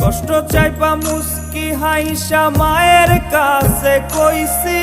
কষ্ট চাইপা মুস্কি হাইসা মায়ের কাছে কইছি।